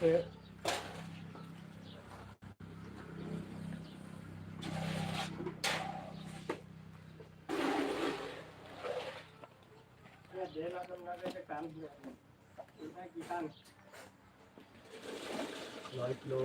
เออเนี่ยเดี๋ยวเร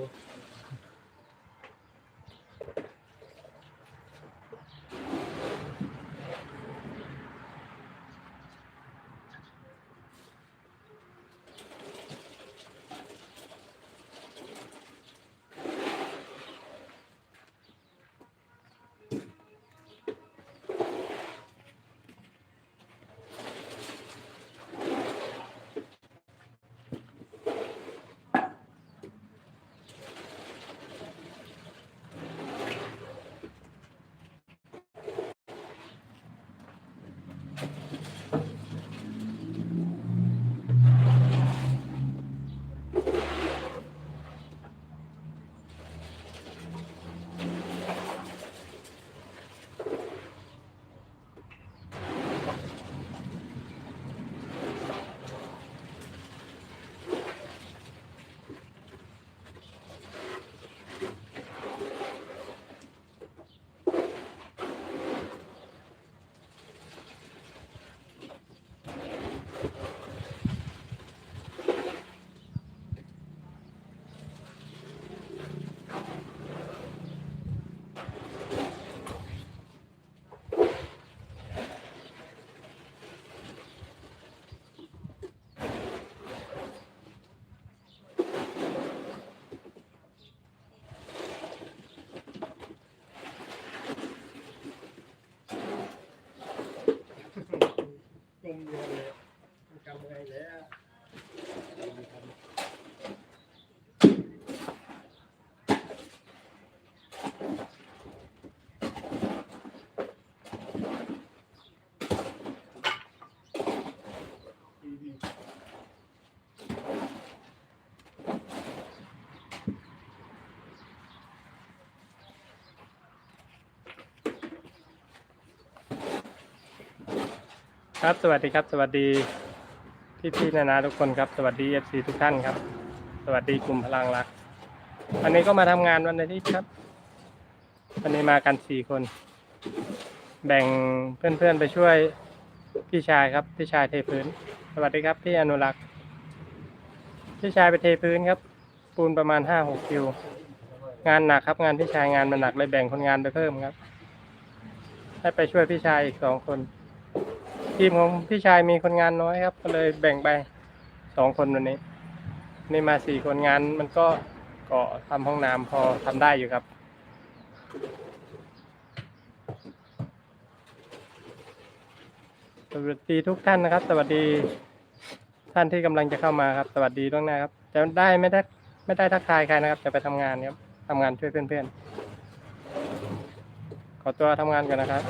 ครับสวัสดีครับ สวัสดีพี่พี่นานาทุกคนครับ สวัสดีเอฟซีทุกท่านครับ สวัสดีกลุ่มพลังรัก วันนี้ก็มาทำงานวันอาทิตย์ครับ วันนี้มากันสี่คน แบ่งเพื่อนๆไปช่วยพี่ชายครับ พี่ชายเทพื้น สวัสดีครับพี่อนุรักษ์พี่ชายไปเทพื้นครับ ปูนประมาณห้าหกคิวงานหนักครับ งานพี่ชายงานมันหนักเลยแบ่งคนงานไปเพิ่มครับให้ไปช่วยพี่ชายอีกสองคน ทีมของพี่ชายมีคนงานน้อยครับ ก็เลยแบ่งไปสองคนวันนี้ นี่มาสี่คนงานมันก็ก็ทำห้องน้ำพอทำได้อยู่ครับ สวัสดีทุกท่านนะครับ สวัสดีท่านที่กำลังจะเข้ามาครับ สวัสดีล่วงหน้าครับจะได้ไม่ได้ไม่ได้ทักทายใครนะครับ จะไปทำงานครับทำงานช่วยเพื่อนๆขอตัวทำงานก่อนนะครับ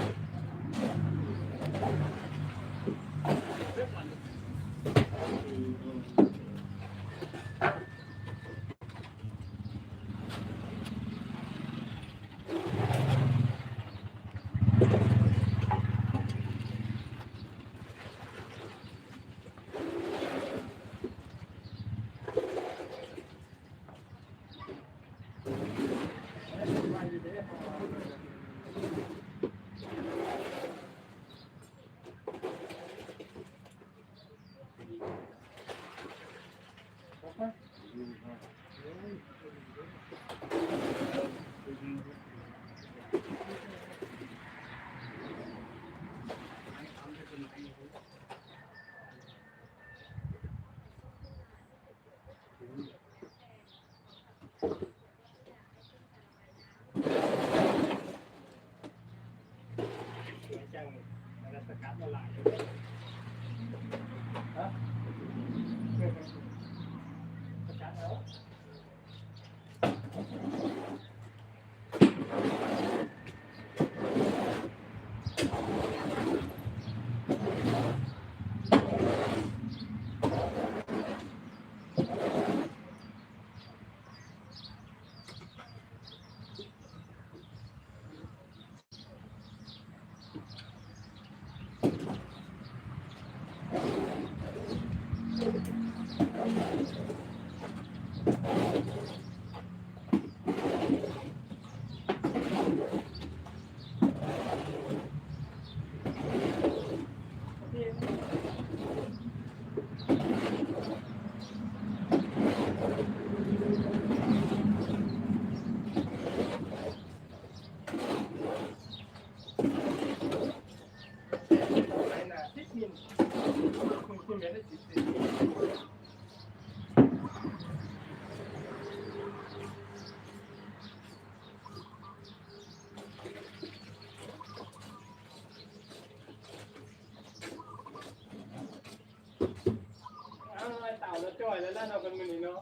แล้วนั่นเอาเป็นมือนี่เนาะ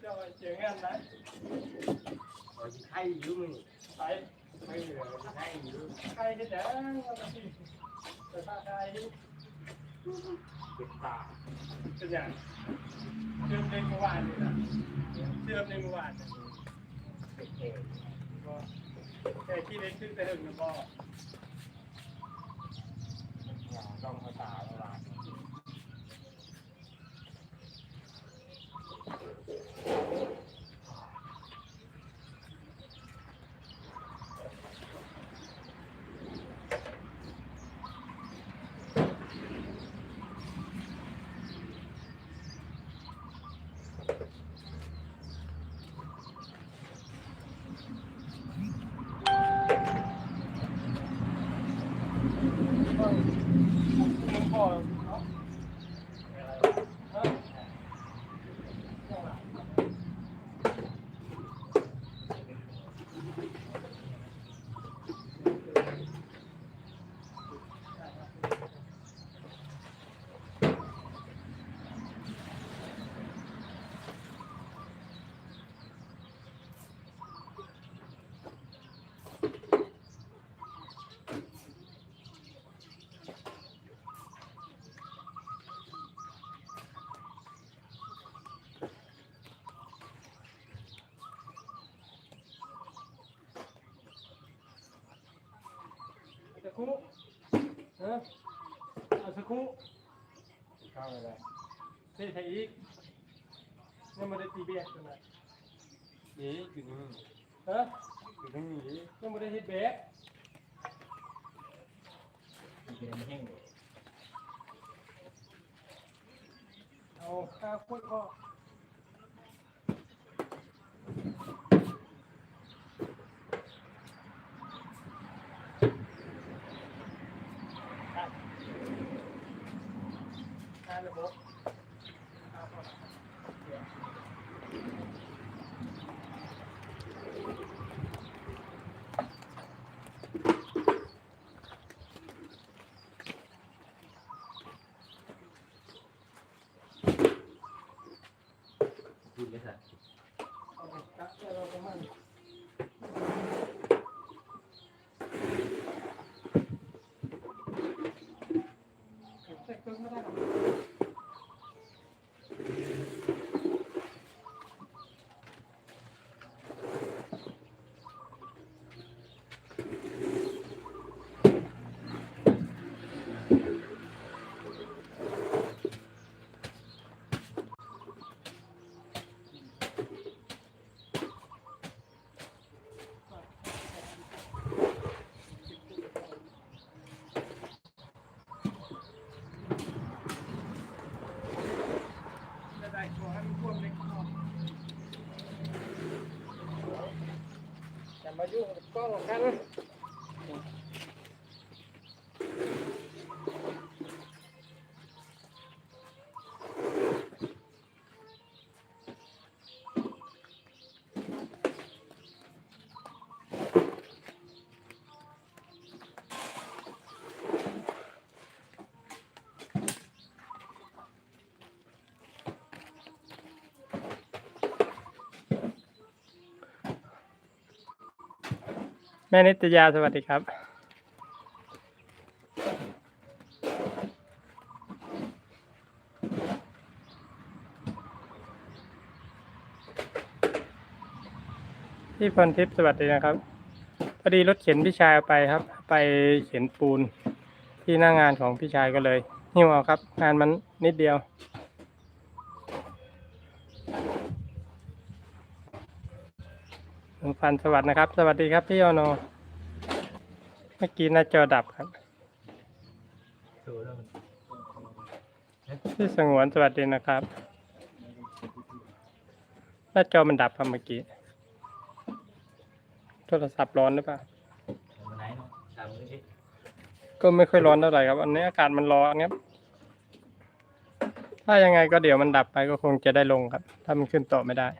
เจ่อยเจียงงานนะ Ở chị thay dữ mình ไป Thay rồi chị thay dữ ใครจะแจ้งเอาไปสิไปพาใคร Biệt tà เป็นอย่างเชื่อมในเมื่อวานนี่นะเชื่อมในเมื่อวานเนี่ย Biệt kề ก็แค่ขี้เล็กขึ้นไปถึงนะพ่อ Nhà rong hơi tà nó là พ่อพ่อเนาะเออ สักครู่เออ เอาสักครู่ Sao rồi đây เท่ไทยอีกยังไม่ได้ตีเบียดกันนะ Ý chị như เออ Chị như ý ยังไม่ได้ฮิตเบส Chị đem hên rồi เอาข้าวคุยก็การระบบเอาก่อน Chị cái thật เอาไปตักให้เราประมาณเก็บใส่เครื่องไม่ได้หรอก จะได้ขอให้มันท่วมเล็กน้อย อย่ามายุ่งกับกล้องกัน แม่นิตยาสวัสดีครับ พี่พรทิพย์สวัสดีนะครับพอดีรถเข็นพี่ชายไปครับ ไปเข็นปูนที่หน้างงานของพี่ชายก็เลยหิ้วเอาครับ งานมันนิดเดียว ลุงพันสวัสดีนะครับ สวัสดีครับพี่โอโนเมื่อกี้หน้าจอดับครับพี่สงวนสวัสดีนะครับ หน้าจอมันดับครับเมื่อกี้ โทรศัพท์ร้อนหรือเปล่า ก็ไม่ค่อยร้อนเท่าไหร่ครับ อันนี้อากาศมันร้อนครับถ้ายังไงก็เดี๋ยวมันดับไปก็คงจะได้ลงครับ ถ้ามันขึ้นต่อไม่ได้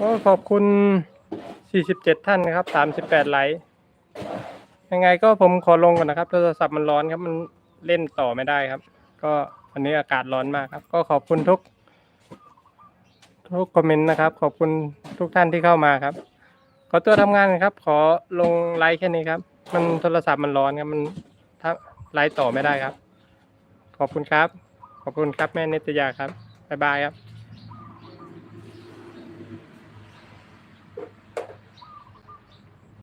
ก็ขอบคุณ 47 ท่านนะครับ 38 ไลค์ยังไงก็ผมขอลงก่อนนะครับโทรศัพท์มันร้อนครับมันเล่นต่อไม่ได้ครับ ก็วันนี้อากาศร้อนมากครับ ก็ขอบคุณทุก ทุกคอมเมนต์นะครับ ขอบคุณทุกท่านที่เข้ามาครับ ขอตัวทำงานครับ ขอลงไลค์แค่นี้ครับ มันโทรศัพท์มันร้อนครับมันถ้าไลค์ต่อไม่ได้ครับ ขอบคุณครับ ขอบคุณครับแม่นิตยาครับบ๊ายบายครับ